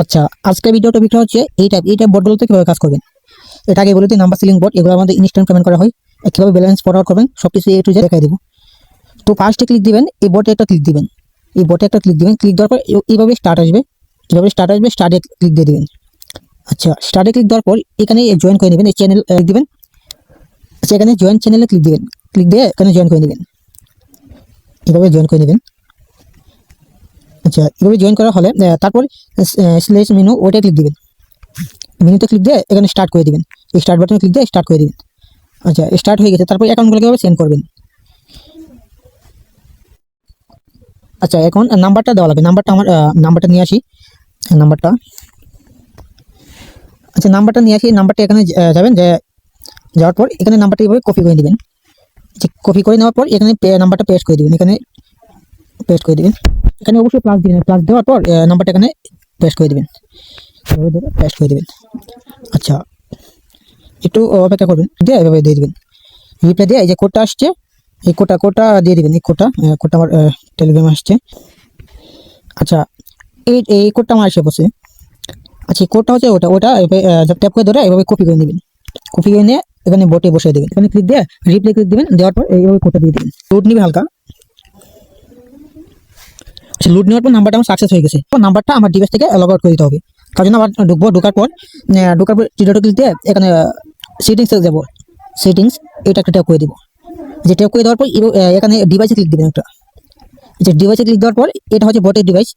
আচ্ছা আজকের ভিডিওটা বিষয় হচ্ছে এই টাইপ এই টাইপ বোর্ডগুলোতে কীভাবে কাজ করবেন? এটা আগে বলতে নাম্বার সিলিং বোর্ড এগুলো আমাদের ইনস্ট্যান্ট পেমেন্ট করা হয়। কীভাবে ব্যালেন্স ফরওয়ার্ড করবেন সব কিছু এ টু জে দেখাই দেবো। তো ফার্স্টে ক্লিক দিবেন, এই বোর্ডে একটা ক্লিক দিবেন। এই বোর্ডে একটা ক্লিক দিবেন ক্লিক দেওয়ার পর এইভাবে স্টার্ট আসবে। এইভাবে স্টার্ট আসবে স্টার্টে ক্লিক দিয়ে দিবেন। আচ্ছা স্টার্টে ক্লিক দেওয়ার পর এখানে জয়েন করে নেবেন, এই চ্যানেল দিবেন। আচ্ছা এখানে জয়েন চ্যানেলে ক্লিক দিবেন। ক্লিক দিয়ে এখানে জয়েন করে নেবেন। এভাবে জয়েন করে নেবেন। আচ্ছা এভাবে জয়েন করা হলে তারপর স্লেস মেনু ওটা ক্লিক দিবেন। মেনুতে ক্লিক দিয়ে এখানে স্টার্ট করে দিবেন। স্টার্ট বাটনে ক্লিক দিয়ে স্টার্ট করে দিবেন। আচ্ছা স্টার্ট হয়ে গেছে, তারপর অ্যাকাউন্টগুলো কীভাবে সেন্ড করবেন। আচ্ছা এখন নাম্বারটা দেওয়া লাগবে। নাম্বারটা আমার নাম্বারটা নিয়ে আসি। নাম্বারটা আচ্ছা নাম্বারটা নিয়ে আসি। নাম্বারটা এখানে যাবেন, যে যাওয়ার পর এখানে নাম্বারটা এইভাবে কপি করে দিবেন। কপি করে নেওয়ার পর এখানে নাম্বারটা পেস্ট করে দিবেন। এখানে পেস্ট করে দিবেন। এখানে অবশ্যই প্লাস দিবেন প্লাস দেওয়ার পর নাম্বারটা এখানে পেস্ট করে দিবেন। পেস্ট করে দিবেন। আচ্ছা একটু অপেক্ষা করবেন। দিয়ে এভাবে দিয়ে দিবেন। রিপ্লাই দিয়ে এই যে কোডটা আসছে, এই কোটা কোটা দিয়ে দিবেন, এই কোটা কোটা আমার টেলিগ্রামে আসছে। আচ্ছা এই এই কোডটা আমার এসে বসে আচ্ছা এই কোডটা হচ্ছে ওটা ওটা ট্যাপ করে ধরে এভাবে কপি করে নেবেন। কপি করে নিয়ে এখানে বোটে বসিয়ে দেবেন। এখানে ক্লিক দিয়ে রিপ্লাই ক্লিক দিবেন, দেওয়ার পর এইভাবে কোটা দিয়ে দিবেন। লোড নিবে হালকা। আচ্ছা লুট নেওয়ার পর নাম্বারটা আমার সাকসেস হয়ে গেছে। তো নাম্বারটা আমার ডিভাইস থেকে লগ আউট করে দিতে হবে। তার জন্য আবার ঢুকবো, ঢোকার পর ঢোকার পর টিডোটো ক্লিক দিয়ে এখানে সেটিংসে যাব। সেটিংস এটা একটা ট্যাপ করে দিব। যে ট্যাপ করে দেওয়ার পর এখানে ডিভাইসে ক্লিক দিবেন একটা। যে ডিভাইসে ক্লিক দেওয়ার পর এটা হচ্ছে বটের ডিভাইস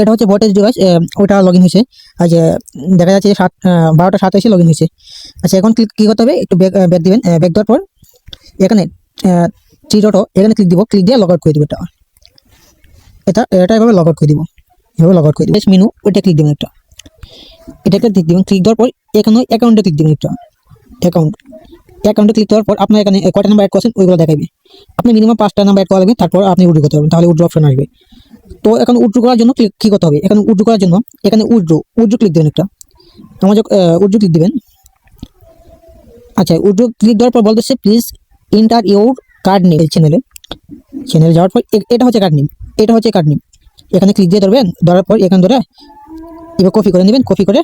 এটা হচ্ছে বটের ডিভাইস ওটা লগ ইন হয়েছে। আর যে, দেখা যাচ্ছে যে সাত বারোটা সাত এসে লগ ইন হয়েছে। আচ্ছা এখন ক্লিক কী করতে হবে? একটু ব্যাক ব্যাক দিবেন। ব্যাক দেওয়ার পর এখানে থ্রি এখানে ক্লিক দিব। ক্লিক দিয়ে লগ আউট করে দিব এটা। এটা এটা এভাবে লগ আউট করে দিব। এভাবে লগ আউট করে দিব। মেনু ওইটা ক্লিক দিবেন একটা। এটাকে ক্লিক দিবেন ক্লিক দেওয়ার পর এখানে অ্যাকাউন্টে ক্লিক দিবেন একটা। অ্যাকাউন্ট অ্যাকাউন্টে ক্লিক দেওয়ার পর আপনার এখানে কয়টা নাম্বার অ্যাড করছেন, ওইগুলো দেখাবে আপনি মিনিমাম পাঁচটা নাম্বার অ্যাড করা লাগবে, তারপর আপনি উড্রো করতে পারবেন, তাহলে উড্রো অপশন আসবে। তো এখন উড্রো করার জন্য ক্লিক কী করতে হবে? এখানে উড্রো করার জন্য এখানে উড্রো উড্রো ক্লিক দেবেন একটা। আমার যখন উড্রো ক্লিক দিবেন। আচ্ছা উড্রো ক্লিক দেওয়ার পর বলতেছে please enter your card name চ্যানেলে চ্যানেলে যাওয়ার পর এটা হচ্ছে কার্ড নেম এটা হচ্ছে নেম এখানে ক্লিক দিয়ে ধরবেন, ধরার পর এখানে ধরে এবার কপি করে নেবেন কপি করে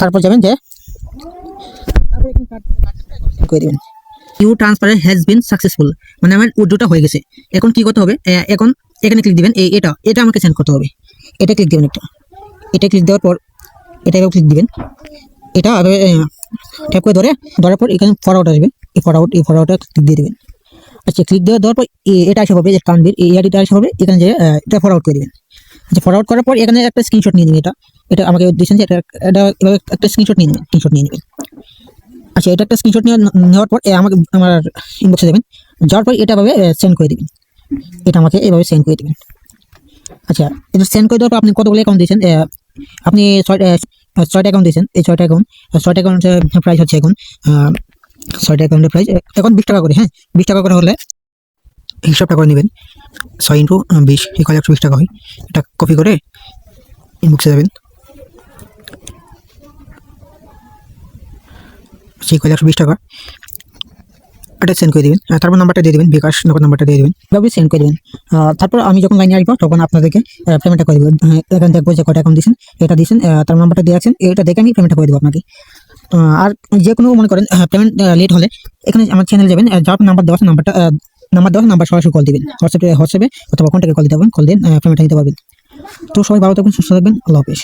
তারপর যাবেন যে you transfer has been successful মানে আমার উড্রোটা হয়ে গেছে। এখন কি করতে হবে? এখন এখানে ক্লিক দিবেন এই এটা এটা আমাকে সেন্ড করতে হবে। এটা ক্লিক দিবেন একটা। এটা ক্লিক দেওয়ার পর এটা এবার ক্লিক দিবেন। এটা ট্যাপ করে ধরে, ধরার পর এখানে ফরওয়ার্ড আসবে। এই ফরওয়ার্ড এই ফরওয়ার্ডটা ক্লিক দিয়ে দেবেন। আচ্ছা ক্লিক দেওয়া দেওয়ার পর এটা আসা হবে যে কানবির এই আইডিটা আসা হবে, এখানে যে এটা ফরওয়ার্ড করে দেবেন। আচ্ছা ফরওয়ার্ড করার পর এখানে একটা স্ক্রিনশট নিয়ে নেবেন এটা। এটা আমাকে দিয়েছেন যে, এটা এটা একটা স্ক্রিনশট নিয়ে নেবেন স্ক্রিনশট নিয়ে নেবেন। আচ্ছা এটা একটা স্ক্রিনশট নিয়ে নেওয়ার পর আমাকে, আমার ইনবক্সে দেবেন। যাওয়ার পর এটা ভাবে সেন্ড করে দেবেন। এটা আমাকে এভাবে সেন্ড করে দেবেন। আচ্ছা এটা সেন্ড করে দেওয়ার পর আপনি কতগুলো অ্যাকাউন্ট দিয়েছেন? আপনি ছয়টা ছয়টা অ্যাকাউন্ট দিয়েছেন। এই ছয়টা অ্যাকাউন্ট ছয়টা অ্যাকাউন্টের প্রাইস হচ্ছে এখন ছয়টা অ্যাকাউন্টের প্রাইস এখন বিশ টাকা করে হ্যাঁ বিশ টাকা করে হলে হিসাবটা করে নেবেন। ছয় ইন্টু বিশ এখানে একশো বিশ টাকা হয়। এটা কপি করে ইনবক্সে যাবেন। সেই কলে একশো বিশ টাকা এটা সেন্ড করে দেবেন। তারপর নাম্বারটা দিয়ে দেবেন বিকাশ নগর নাম্বারটা দিয়ে দেবেন। এভাবে সেন্ড করে দেবেন। তারপর আমি যখন লাইনে আসব তখন আপনাদেরকে পেমেন্টটা করে দেবো। আহ, এখানে দেখব যে কটা অ্যাকাউন্ট দিয়েছেন এটা দিয়েছেন তার নাম্বারটা দিয়ে আছেন এটা দেখে আমি পেমেন্টটা করে দেবো আপনাকে। আর যে কোনো মনে করেন পেমেন্ট লেট হলে এখানে আমার চ্যানেল যাবেন যার নাম্বার দেওয়া নাম্বারটা নাম্বার দেওয়া নাম্বার সরাসরি কল দিবেন। হোয়াটসঅ্যাপে হোয়াটসঅ্যাপে অথবা কন্ট্যাক্টে কল দিতে পারবেন কল দিন পেমেন্টটা নিতে পারবেন। তো সবাই ভালো থাকবেন, সুস্থ থাকবেন, আল্লাহ হাফেজ।